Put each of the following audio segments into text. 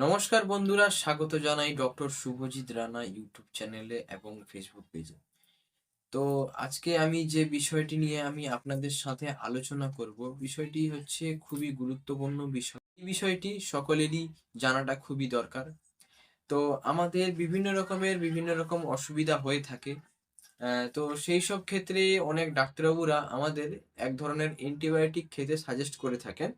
নমস্কার বন্ধুরা, স্বাগত জানাই ডক্টর শুভজিৎ রানা ইউটিউব চ্যানেলে এবং ফেসবুক পেজে। তো আজকে আমি যে বিষয়টি নিয়ে আমি আপনাদের সাথে আলোচনা করব, বিষয়টি হচ্ছে খুবই গুরুত্বপূর্ণ বিষয়। এই বিষয়টি সকলেরই জানাটা খুবই দরকার। তো আমাদের বিভিন্ন রকমের বিভিন্ন রকম অসুবিধা হয়ে থাকে। তো সেই সব ক্ষেত্রে অনেক ডাক্তারবাবুরা আমাদের এক ধরনের অ্যান্টিবায়োটিক খেতে সাজেস্ট করে থাকেন।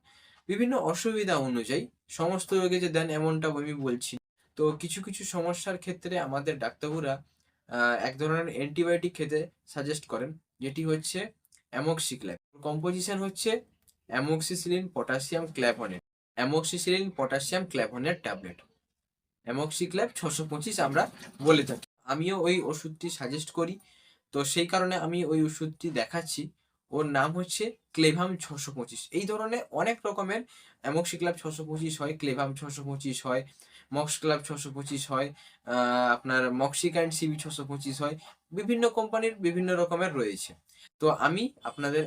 বিভিন্ন অসুবিধা অনুযায়ী সমস্ত রোগে যে দেন এমনটা আমি বলছি। তো কিছু কিছু সমস্যার ক্ষেত্রে আমাদের ডাক্তারবাবুরা আহ, এক ধরনের অ্যান্টিবায়োটিক খেতে সাজেস্ট করেন যেটি হচ্ছে অ্যামোক্সিক্ল্যাপ কম্পোজিশন হচ্ছে amoxicillin potassium clavulanate amoxicillin potassium clavulanate tablet Amoxiclav ছশো পঁচিশ আমরা বলে থাকি। আমিও ওই ওষুধটি সাজেস্ট করি। তো সেই কারণে আমি ওই ওষুধটি দেখাচ্ছি। ওর নাম হচ্ছে ক্লেভাম ছশো পঁচিশ। এই ধরনের অনেক রকমের অ্যামোক্সি ক্লাব ছশো পঁচিশ হয়, ক্লেভাম ছশো পঁচিশ হয়, মক্স ক্লাব ছশো পঁচিশ হয় আপনার মক্সিক্যান্ড সিবি ছশো পঁচিশ হয়, বিভিন্ন কোম্পানির বিভিন্ন রকমের রয়েছে। তো আমি আপনাদের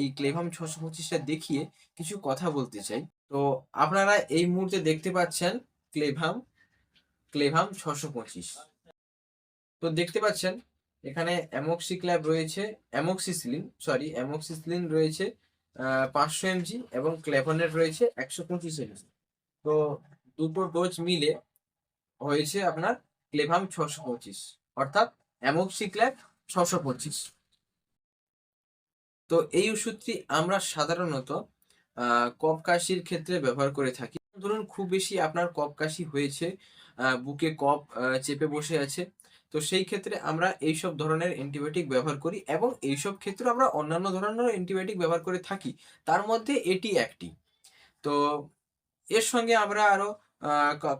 এই ক্লেভাম ছশো পঁচিশটা দেখিয়ে কিছু কথা বলতে চাই। তো আপনারা এই মুহূর্তে দেখতে পাচ্ছেন ক্লেভাম ক্লেভাম ছশো পঁচিশ। তো দেখতে পাচ্ছেন এখানে অ্যামোক্সিক্ল্যাব রয়েছে অ্যামোক্সিসিলিন সরি অ্যামোক্সিসিলিন রয়েছে পাঁচশো এমজি এবং ক্লেভনেট রয়েছে একশো পঁচিশ এমজি। তো দুটো ডোজ মিলে হয়েছে আপনার ক্লেভাম ছশো পঁচিশ অর্থাৎ অ্যামোক্সিক্ল্যাব ছশো পঁচিশ। তো এই ওষুধটি আমরা সাধারণত আহ, কফ কাশির ক্ষেত্রে ব্যবহার করে থাকি। ধরুন খুব বেশি আপনার কফ কাশি হয়েছে বুকে আহ, চেপে বসে আছে তো সেই ক্ষেত্রে আমরা এইসব ধরনের অ্যান্টিবায়োটিক ব্যবহার করি এবং এইসব ক্ষেত্রে আমরা অন্যান্য ধরনের অ্যান্টিবায়োটিক ব্যবহার করে থাকি। তার মধ্যে এটি একটি। তো এর সঙ্গে আমরা আরও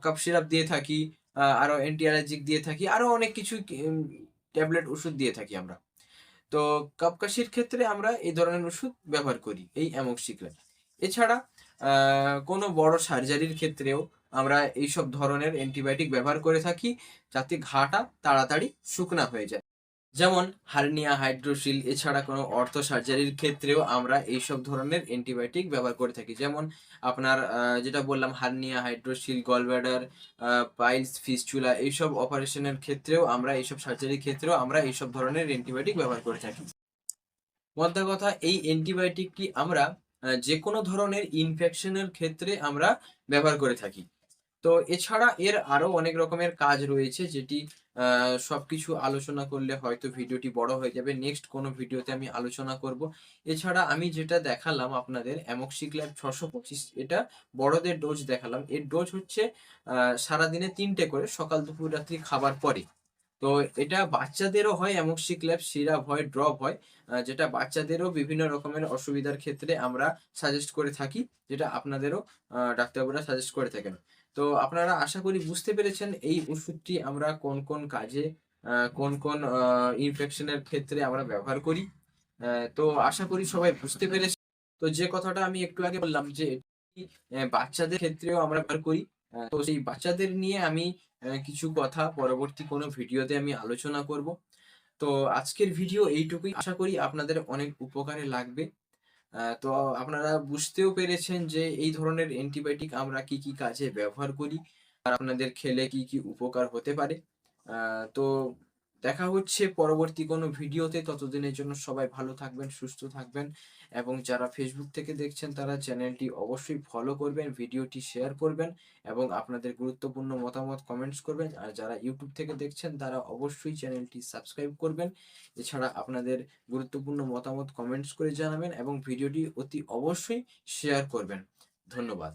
কাপ সিরাপ দিয়ে থাকি আহ, আরও অ্যান্টি অ্যালার্জিক দিয়ে থাকি আরও অনেক কিছু ট্যাবলেট ওষুধ দিয়ে থাকি আমরা। তো কাপকাশির ক্ষেত্রে আমরা এই ধরনের ওষুধ ব্যবহার করি এই অ্যামোক্সিক্লান এছাড়া কোনো বড় সার্জারির ক্ষেত্রেও আমরা এইসব ধরনের অ্যান্টিবায়োটিক ব্যবহার করে থাকি যাতে ঘাটা তাড়াতাড়ি শুকনা হয়ে যায়। যেমন হার্নিয়া হাইড্রোসিল এছাড়া কোনো অর্থ সার্জারির ক্ষেত্রেও আমরা এইসব ধরনের অ্যান্টিবায়োটিক ব্যবহার করে থাকি। যেমন আপনার যেটা বললাম, hernia hydrocele gallbladder piles fistula এইসব অপারেশনের ক্ষেত্রেও আমরা এইসব সার্জারির ক্ষেত্রেও আমরা এইসব ধরনের অ্যান্টিবায়োটিক ব্যবহার করে থাকি। মোদ্দা কথা এই অ্যান্টিবায়োটিকটি আমরা যে কোনো ধরনের ইনফেকশনের ক্ষেত্রে আমরা ব্যবহার করে থাকি। তো এছাড়া এর আরও অনেক রকমের কাজ রয়েছে যেটি আহ, সবকিছু আলোচনা করলে হয়তো ভিডিওটি বড় হয়ে যাবে। নেক্সট কোনো ভিডিওতে আমি আলোচনা করব। এছাড়া আমি যেটা দেখালাম আপনাদের অ্যামোক্সিক্ল্যাব ছশো পঁচিশ এটা বড়দের ডোজ দেখালাম। এর ডোজ হচ্ছে সারাদিনে তিনটে করে সকাল দুপুর রাত্রি খাবার পরে। তো এটা বাচ্চাদেরও হয় অ্যামোক্সিক্ল্যাব সিরাপ হয় ড্রপ হয় যেটা বাচ্চাদেরও বিভিন্ন রকমের অসুবিধার ক্ষেত্রে আমরা সাজেস্ট করে থাকি, যেটা আপনাদেরও ডাক্তারবাবুরা সাজেস্ট করে থাকেন। তো আপনারা আশা করি বুঝতে পেরেছেন এই ওষুধটি আমরা কোন কোন কাজে কোন কোন ইনফেকশনের ক্ষেত্রে আমরা ব্যবহার করি। তো আশা করি সবাই বুঝতে পেরেছে। তো যে কথাটা আমি একটু আগে বললাম যে বাচ্চাদের ক্ষেত্রেও আমরা ব্যবহার করি। তো সেই বাচ্চাদের নিয়ে আমি কিছু কথা পরবর্তী কোনো ভিডিওতে আমি আলোচনা করব। তো আজকের ভিডিও এইটুকুই। আশা করি আপনাদের অনেক উপকারে লাগবে। তো আপনারা বুঝতেও পেরেছেন যে এই ধরনের অ্যান্টিবায়োটিক আমরা কি কি কাজে ব্যবহার করি, আর আপনাদের খেলে কি কি উপকার হতে পারে। তো দেখা হচ্ছে পরবর্তী কোনো ভিডিওতে। ততদিনের জন্য সবাই ভালো থাকবেন, সুস্থ থাকবেন এবং যারা ফেসবুক থেকে দেখছেন তারা চ্যানেলটি অবশ্যই ফলো করবেন, ভিডিওটি শেয়ার করবেন এবং আপনাদের গুরুত্বপূর্ণ মতামত কমেন্টস করবেন। আর যারা ইউটিউব থেকে দেখছেন তারা অবশ্যই চ্যানেলটি সাবস্ক্রাইব করবেন। এছাড়া আপনাদের গুরুত্বপূর্ণ মতামত কমেন্টস করে জানাবেন এবং ভিডিওটি অতি অবশ্যই শেয়ার করবেন। ধন্যবাদ।